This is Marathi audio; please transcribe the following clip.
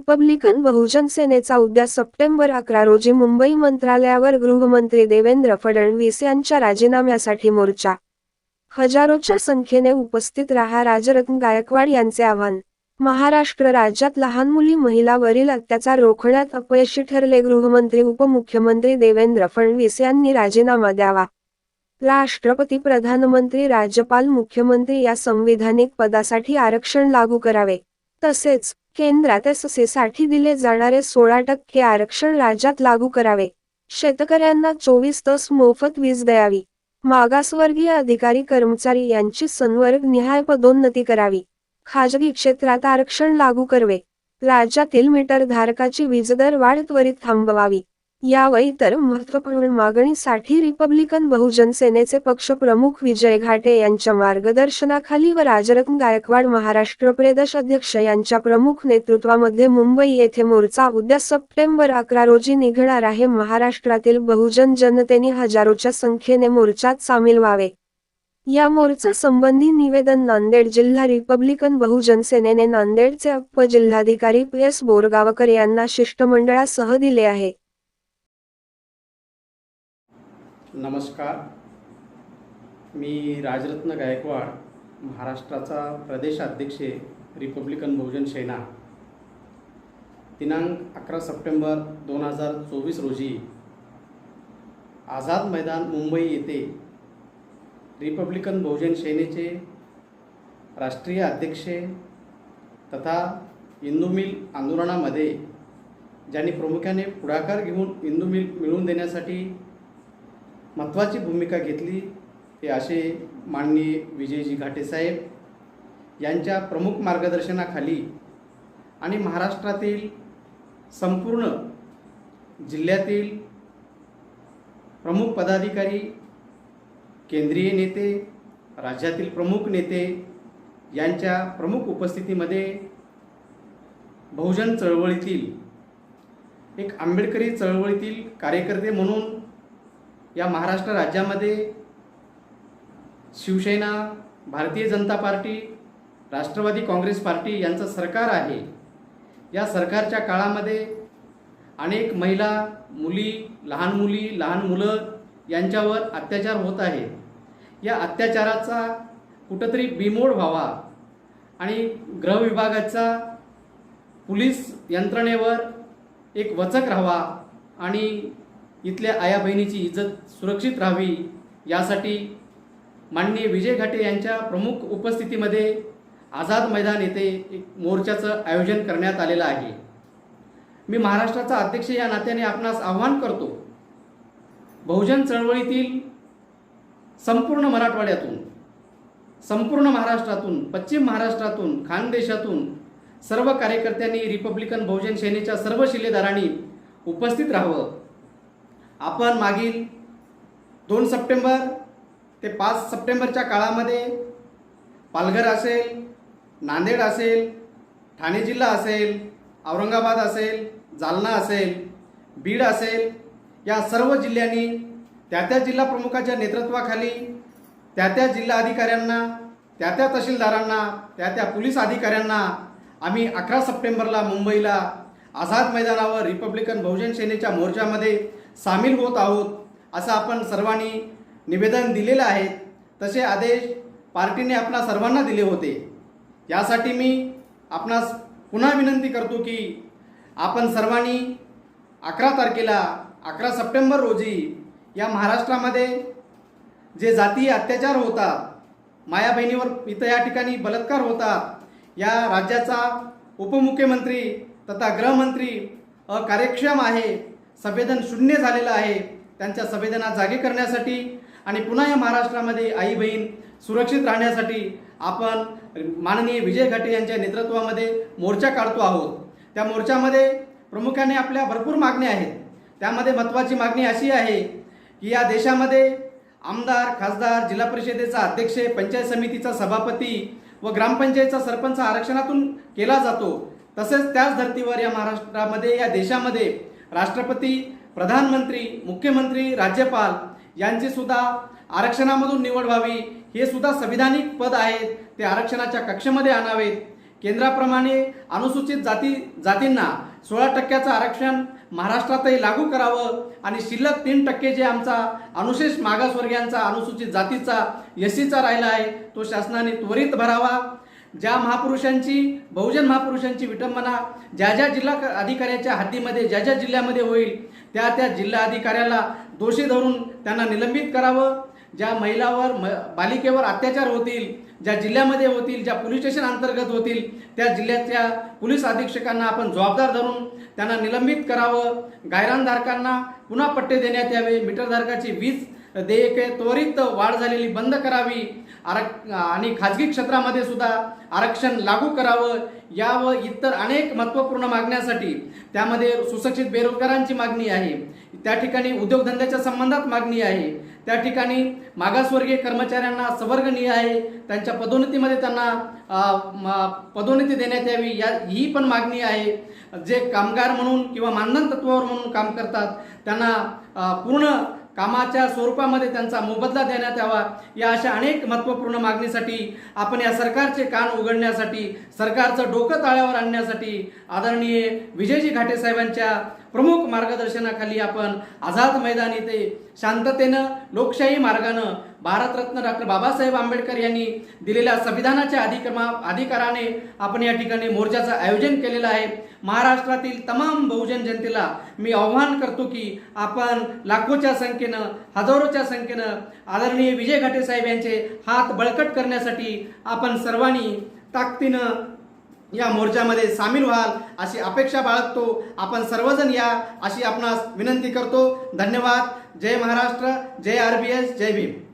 रिपब्लिकन बहुजन सेनेचा उद्या सप्टेंबर अकरा रोजी मुंबई मंत्रालयावर गृहमंत्री देवेंद्र फडणवीस यांच्या राजीनाम्यासाठी मोर्चा. हजारोच्या संख्येने उपस्थित राहा राजरत्न गायकवाड यांचे आव्हान. महाराष्ट्र राज्यात लहान मुली महिलावरील अत्याचार रोखण्यात अपयशी ठरले गृहमंत्री उपमुख्यमंत्री देवेंद्र फडणवीस यांनी राजीनामा द्यावा. राष्ट्रपती प्रधानमंत्री राज्यपाल मुख्यमंत्री या संविधानिक पदासाठी आरक्षण लागू करावे. तसेच केंद्रात एससाठी दिले जाणारे सोळा टक्के आरक्षण राज्यात लागू करावे. शेतकऱ्यांना चोवीस तास मोफत वीज द्यावी. मागासवर्गीय अधिकारी कर्मचारी यांची संवर्ग निहाय पदोन्नती करावी. खाजगी क्षेत्रात आरक्षण लागू करवे. राज्यातील मीटर धारकाची वीजदर वाढ त्वरित थांबवावी. यावेळी तर इतर महत्त्वपूर्ण मागणीसाठी रिपब्लिकन बहुजन सेनेचे पक्षप्रमुख विजय घाटे यांच्या मार्गदर्शनाखाली व राजरत्न गायकवाड महाराष्ट्र प्रदेश अध्यक्ष यांच्या प्रमुख नेतृत्वामध्ये मुंबई येथे मोर्चा उद्या सप्टेंबर अकरा रोजी निघणार आहे. महाराष्ट्रातील बहुजन जनतेने हजारोच्या संख्येने मोर्चात सामील व्हावे. या मोर्चा संबंधी निवेदन नांदेड जिल्हा रिपब्लिकन बहुजन सेनेने नांदेडचे जिल्हाधिकारी पी एस बोरगावकर यांना शिष्टमंडळासह दिले आहे. नमस्कार. मी राजरत्न गायकवाड महाराष्ट्राचा प्रदेशाध्यक्ष रिपब्लिकन बहुजन सेना. दिनांक अकरा सप्टेंबर दोन हजार चोवीस रोजी आझाद मैदान मुंबई येथे रिपब्लिकन बहुजन सेनेचे राष्ट्रीय अध्यक्ष तथा इंदू मिल आंदोलनामध्ये ज्यांनी प्रामुख्याने पुढाकार घेऊन इंदू मिल मिळवून देण्यासाठी महत्त्वाची भूमिका घेतली ते असे माननीय विजयजी घाटे साहेब यांच्या प्रमुख मार्गदर्शनाखाली आणि महाराष्ट्रातील संपूर्ण जिल्ह्यातील प्रमुख पदाधिकारी केंद्रीय नेते राज्यातील प्रमुख नेते यांच्या प्रमुख उपस्थितीमध्ये बहुजन चळवळीतील एक आंबेडकरी चळवळीतील कार्यकर्ते म्हणून या महाराष्ट्र राज्यामध्ये Shivsena Bharatiya Janata Party Rashtravadi Congress Party यांचं सरकार आहे. या सरकारच्या काळामध्ये अनेक महिला मुली लहान मुली लहान मुलं यांच्यावर अत्याचार होत आहे या अत्याचाराचा कुठंतरी बिमोड व्हावा आणि गृहविभागाचा पोलीस यंत्रणेवर एक वचक राहावा आणि इथल्या आया बहिणीची इज्जत सुरक्षित राहावी यासाठी माननीय विजय घाटे यांच्या प्रमुख उपस्थितीमध्ये आझाद मैदान येथे एक मोर्चाचं आयोजन करण्यात आलेलं आहे. मी महाराष्ट्राचा अध्यक्ष या नात्याने आपणास आव्हान करतो बहुजन चळवळीतील संपूर्ण मराठवाड्यातून संपूर्ण महाराष्ट्रातून पश्चिम महाराष्ट्रातून खानदेशातून सर्व कार्यकर्त्यांनी रिपब्लिकन बहुजन सेनेच्या सर्व शिलेदारांनी उपस्थित राहावं. आपण मागील दोन सप्टेंबर ते पाच सप्टेंबरच्या काळामध्ये पालघर असेल नांदेड असेल ठाणे जिल्हा असेल औरंगाबाद असेल जालना असेल बीड असेल या सर्व जिल्ह्यांनी त्या त्या जिल्हा प्रमुखाच्या नेतृत्वाखाली त्या त्या जिल्हा अधिकाऱ्यांना त्या त्या तहसीलदारांना त्या त्या पोलीस अधिकाऱ्यांना आम्ही अकरा सप्टेंबरला मुंबईला आझाद मैदानावर रिपब्लिकन बहुजन सेनेच्या मोर्चामध्ये सामील होत आहोत असं आपण सर्वांनी निवेदन दिलेलं आहे. तसे आदेश पार्टीने आपणा सर्वांना दिले होते. यासाठी मी आपणास पुन्हा विनंती करतो की आपण सर्वांनी अकरा तारखेला अकरा सप्टेंबर रोजी या महाराष्ट्रामध्ये जे जातीय अत्याचार होतात माया बहिणीवर इथं या ठिकाणी बलात्कार होतात या राज्याचा उपमुख्यमंत्री तथा गृहमंत्री अकार्यक्षम आहे संवेदन शून्य झालेलं आहे त्यांच्या संवेदना जागे करण्यासाठी आणि पुन्हा या महाराष्ट्रामध्ये आई बहीण सुरक्षित राहण्यासाठी आपण माननीय विजय घाटे यांच्या नेतृत्वामध्ये मोर्चा काढतो आहोत. त्या मोर्चामध्ये प्रामुख्याने आपल्या भरपूर मागण्या आहेत. त्यामध्ये महत्त्वाची मागणी अशी आहे की या देशामध्ये आमदार खासदार जिल्हा परिषदेचा अध्यक्ष पंचायत समितीचा सभापती व ग्रामपंचायतचा सरपंच आरक्षणातून केला जातो. तसेच त्याच धर्तीवर या महाराष्ट्रामध्ये या देशामध्ये राष्ट्रपती प्रधानमंत्री मुख्यमंत्री राज्यपाल यांची सुद्धा आरक्षणामधून निवड व्हावी हे सुद्धा संविधानिक पद आहेत. ते आरक्षणाच्या कक्षेमध्ये आणावेत. केंद्राप्रमाणे अनुसूचित जाती जातींना सोळा टक्क्याचं आरक्षण महाराष्ट्रातही लागू करावं आणि शिल्लक तीन टक्के जे आमचा अनुशेष मागासवर्गीयांचा अनुसूचित जातीचा एस सीचा राहिला आहे तो शासनाने त्वरित भरावा. ज्या महापुरुषांची बहुजन महापुरुषांची विटंबना ज्या ज्या जिल्हा अधिकाऱ्याच्या हद्दीमध्ये ज्या ज्या जिल्ह्यामध्ये होईल त्या त्या जिल्हा अधिकाऱ्याला दोषी धरून त्यांना निलंबित करावं. ज्या महिलावर म बालिकेवर अत्याचार होतील ज्या जिल्ह्यामध्ये होतील ज्या पोलीस स्टेशन अंतर्गत होतील त्या जिल्ह्याच्या पोलीस अधीक्षकांना आपण जबाबदार धरून त्यांना निलंबित करावं. गायरानधारकांना पुन्हा पट्टे देण्यात यावे. मीटरधारकाची वीज देयके त्वरित वाढ झालेली बंद करावी. आरक आणि खाजगी क्षेत्रामध्ये सुद्धा आरक्षण लागू करावं या व इतर अनेक महत्त्वपूर्ण मागण्यासाठी त्यामध्ये सुशिक्षित बेरोजगारांची मागणी आहे. त्या ठिकाणी उद्योगधंद्याच्या संबंधात मागणी आहे. त्या ठिकाणी मागासवर्गीय कर्मचाऱ्यांना सवर्गणीय आहे. त्यांच्या पदोन्नतीमध्ये त्यांना पदोन्नती देण्यात यावी या ही पण मागणी आहे. जे कामगार म्हणून किंवा मानधन तत्वावर म्हणून काम करतात त्यांना पूर्ण कामाच्या स्वरूपामध्ये त्यांचा मोबदला देण्यात यावा. या अशा अनेक महत्त्वपूर्ण मागणीसाठी आपण या सरकारचे कान उघडण्यासाठी सरकारचं डोकं ताळ्यावर आणण्यासाठी आदरणीय विजयजी घाटे साहेबांच्या प्रमुख मार्गदर्शनाखाली आपण आझाद मैदान इथे शांततेनं लोकशाही मार्गानं भारतरत्न डॉक्टर बाबासाहेब आंबेडकर यांनी दिलेल्या संविधानाच्या अधिक्रमा अधिकाराने आपण या ठिकाणी मोर्चाचं आयोजन केलेलं आहे. महाराष्ट्रातील तमाम बहुजन जनतेला मी आव्हान करतो की आपण लाखोच्या संख्येनं हजारोच्या संख्येनं आदरणीय विजय घाटे साहेब यांचे हात बळकट करण्यासाठी आपण सर्वांनी ताकदीनं या मोर्चामध्ये सामील व्हाल अशी अपेक्षा बाळगतो. आपण सर्वजण या अशी आपणास विनंती करतो. धन्यवाद. जय महाराष्ट्र. जय आर बी एस. जय भीम.